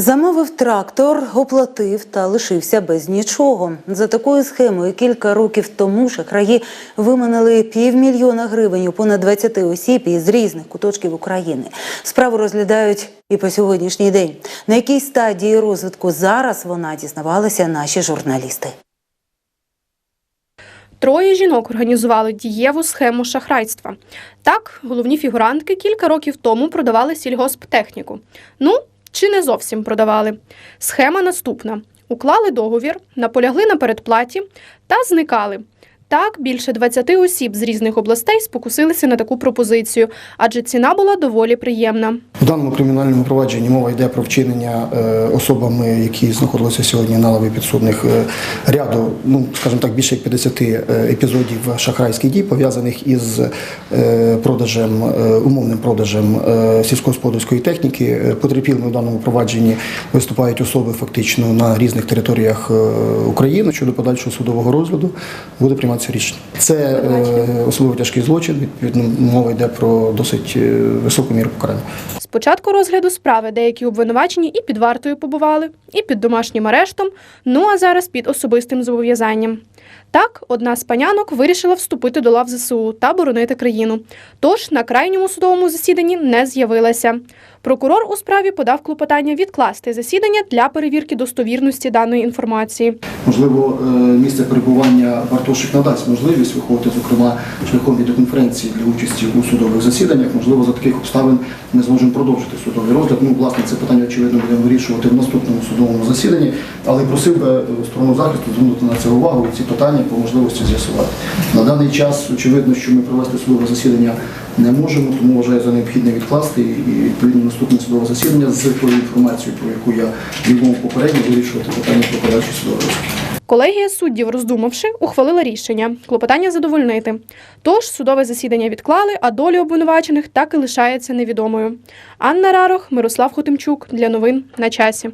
Замовив трактор, оплатив та лишився без нічого. За такою схемою кілька років тому шахраї виманили півмільйона гривень у понад 20 осіб із різних куточків України. Справу розглядають і по сьогоднішній день. На якій стадії розвитку зараз вона дізнавалися наші журналісти. Троє жінок організували дієву схему шахрайства. Так, головні фігурантки кілька років тому продавали сільгосптехніку. Ну, чи не зовсім продавали. Схема наступна: уклали договір, наполягли на передплаті та зникали. Так, більше 20 осіб з різних областей спокусилися на таку пропозицію, адже ціна була доволі приємна. У даному кримінальному провадженні мова йде про вчинення е, особами, які знаходилися сьогодні на лаві підсудних е, ряду, ну скажімо так, більше як 50 е, епізодів шахрайських дій, пов'язаних із продажем, умовним продажем сільськогосподарської техніки. Потерпілими в даному провадженні виступають особи фактично на різних територіях України. Щодо подальшого судового розгляду буде прийматися рішення. Це особливо тяжкий злочин. Відповідно, мова йде про досить високу міру покарання. Початку розгляду справи деякі обвинувачені і під вартою побували, і під домашнім арештом, ну а зараз під особистим зобов'язанням. Так, одна з панянок вирішила вступити до лав ЗСУ та боронити країну. Тож на крайньому судовому засіданні не з'явилася. Прокурор у справі подав клопотання відкласти засідання для перевірки достовірності даної інформації. Можливо, е, місце перебування Бартошик надасть можливість виходити, зокрема, шляхом відеоконференції для участі у судових засіданнях. Можливо, за таких обставин ми зможемо продовжити судовий розгляд. Ну, власне, це питання, очевидно, будемо вирішувати в наступному судовому засіданні. Але просив би сторону захисту звернути на це увагу ці питання по можливості з'ясувати. На даний час, очевидно, що ми провести судове засідання не можемо, тому вважаю за необхідне відкласти і відповідно наступне судове засідання з тою інформацією, про яку я відмов попередньо вирішувати питання про подальший судовий. Колегія суддів, роздумавши, ухвалила рішення клопотання задовольнити. Тож судове засідання відклали, а доля обвинувачених так і лишається невідомою. Анна Рарох, Мирослав Хотимчук для новин на часі.